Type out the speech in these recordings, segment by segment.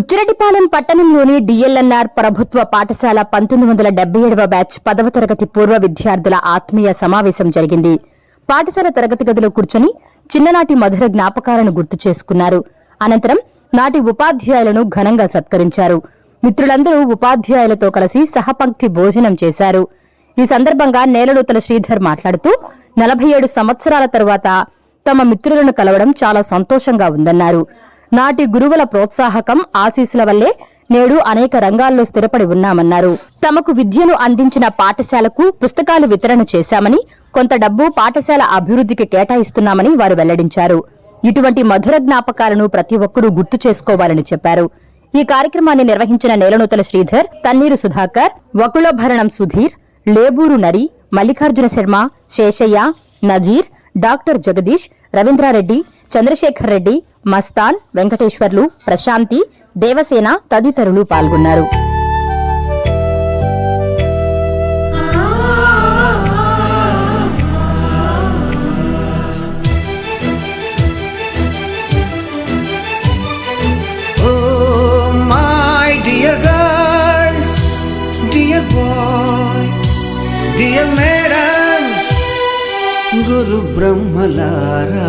బుచ్చిరెడ్డిపాలెం పట్టణంలోని డిఎల్ఎన్ఆర్ ప్రభుత్వ పాఠశాల పంతొమ్మిది వందల డెబ్బై ఏడవ బ్యాచ్ పదవ తరగతి పూర్వ విద్యార్థుల ఆత్మీయ సమావేశం జరిగింది. పాఠశాల తరగతి గదిలో కూర్చొని చిన్ననాటి మధుర జ్ఞాపకాలను గుర్తు చేసుకున్నారు. అనంతరం నాటి ఉపాధ్యాయులను ఘనంగా సత్కరించారు. మిత్రులందరూ ఉపాధ్యాయులతో కలిసి సహపంక్తి భోజనం చేశారు. ఈ సందర్భంగా నేలలోతల శ్రీధర్ మాట్లాడుతూ నలభై ఏడు సంవత్సరాల తరువాత తమ మిత్రులను కలవడం చాలా సంతోషంగా ఉందన్నారు. నాటి గురువుల ప్రోత్సాహకం ఆశీస్సుల వల్లే నేడు అనేక రంగాల్లో స్థిరపడి ఉన్నామన్నారు. తమకు విద్యను అందించిన పాఠశాలకు పుస్తకాలు వితరణ చేశామని కొంత డబ్బు పాఠశాల అభివృద్ధికి కేటాయిస్తున్నామని వారు వెల్లడించారు. ఇటువంటి మధుర జ్ఞాపకాలను ప్రతి ఒక్కరూ గుర్తు చేసుకోవాలని చెప్పారు. ఈ కార్యక్రమాన్ని నిర్వహించిన నేలనూతల శ్రీధర్ తన్నీరు సుధాకర్ వకుళభరణం సుధీర్ లేబూరు నరి మల్లికార్జున శర్మ శేషయ్య నజీర్ డాక్టర్ జగదీష్ రవీంద్రారెడ్డి చంద్రశేఖర్ రెడ్డి మస్తాన్ వెంకటేశ్వర్లు ప్రశాంతి దేవసేన తదితరులు పాల్గొన్నారు. గురు బ్రహ్మలారా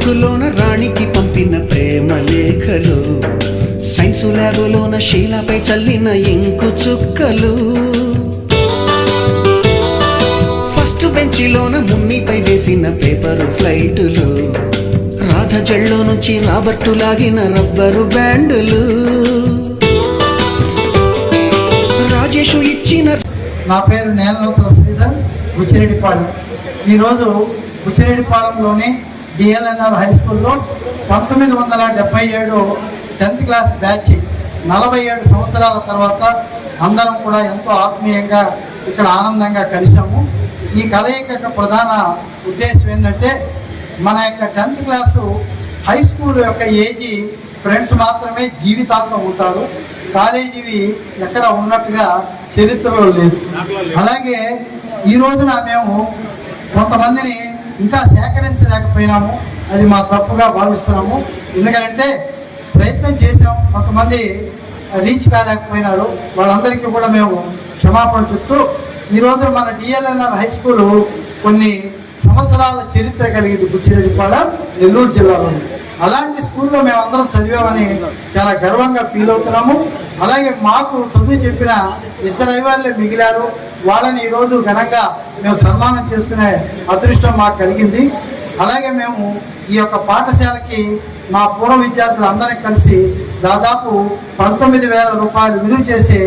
Note బుక్కులోన రాణికి పంపిన ప్రేమ లేఖలు సైన్స్ ల్యాబులోన శీలపై చల్లిన ఇంకు చుక్కలు. ఫస్ట్ బెంచిలోన మున్నిపై వేసిన పేపరు ఫ్లైటులు రాధ జల్లో నుంచి రాబర్టు లాగిన రబ్బరు బ్యాండులు. రాజేషు ఇచ్చిన నా పేరు నేలనూతల శ్రీధర్ బుచ్చిరెడ్డిపాలెం. ఈరోజు బుచ్చిరెడ్డిపాలెంలోని డిఎల్ఎన్ఆర్ హై స్కూల్లో పంతొమ్మిది వందల డెబ్బై ఏడు టెన్త్ క్లాస్ బ్యాచ్ నలభై ఏడు సంవత్సరాల తర్వాత అందరం కూడా ఎంతో ఆత్మీయంగా ఇక్కడ ఆనందంగా కలిసాము ఈ కలయిక యొక్క ప్రధాన ఉద్దేశం ఏంటంటే మన యొక్క టెన్త్ క్లాసు హై స్కూల్ యొక్క ఏజీ ఫ్రెండ్స్ మాత్రమే జీవితాంతం ఉంటారు. కాలేజీవి ఎక్కడ ఉన్నట్టుగా చరిత్రలో లేదు. అలాగే ఈ రోజున మేము కొంతమందిని ఇంకా సేకరించలేకపోయినాము. అది మా తప్పుగా భావిస్తున్నాము. ఎందుకంటే ప్రయత్నం చేసాం కొంతమంది రీచ్ కాలేకపోయినారు. వాళ్ళందరికీ కూడా మేము క్షమాపణ చెప్తూ ఈ రోజున మన డిఎల్ఎన్ఆర్ హై స్కూలు కొన్ని సంవత్సరాల చరిత్ర కలిగింది బుచ్చిరెడ్డిపాలెం నెల్లూరు జిల్లాలో అలాంటి స్కూల్లో మేము అందరం చదివామని చాలా గర్వంగా ఫీల్ అవుతున్నాము. అలాగే మాకు చదువు చెప్పిన ఇద్దరు అయ్యవాళ్ళే మిగిలారు. వాళ్ళని ఈరోజు ఘనంగా మేము సన్మానం చేసుకునే అదృష్టం మాకు కలిగింది. అలాగే మేము ఈ యొక్క పాఠశాలకి మా పూర్వ విద్యార్థులు కలిసి దాదాపు పంతొమ్మిది వేల రూపాయలు విలువ చేసే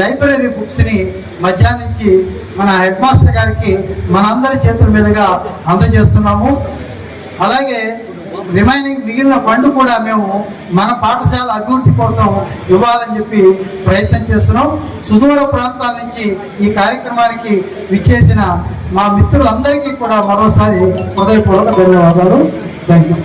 లైబ్రరీ బుక్స్ని మధ్యాహ్నించి మన హెడ్ మాస్టర్ గారికి మనందరి చేతుల మీదుగా అందజేస్తున్నాము. అలాగే రిమైనింగ్ మిగిలిన ఫండ్ కూడా మేము మన పాఠశాల అభివృద్ధి కోసం ఇవ్వాలని చెప్పి ప్రయత్నం చేస్తున్నాం. సుదూర ప్రాంతాల నుంచి ఈ కార్యక్రమానికి విచ్చేసిన మా మిత్రులందరికీ కూడా మరోసారి హృదయపూర్వక ధన్యవాదాలు. Thank you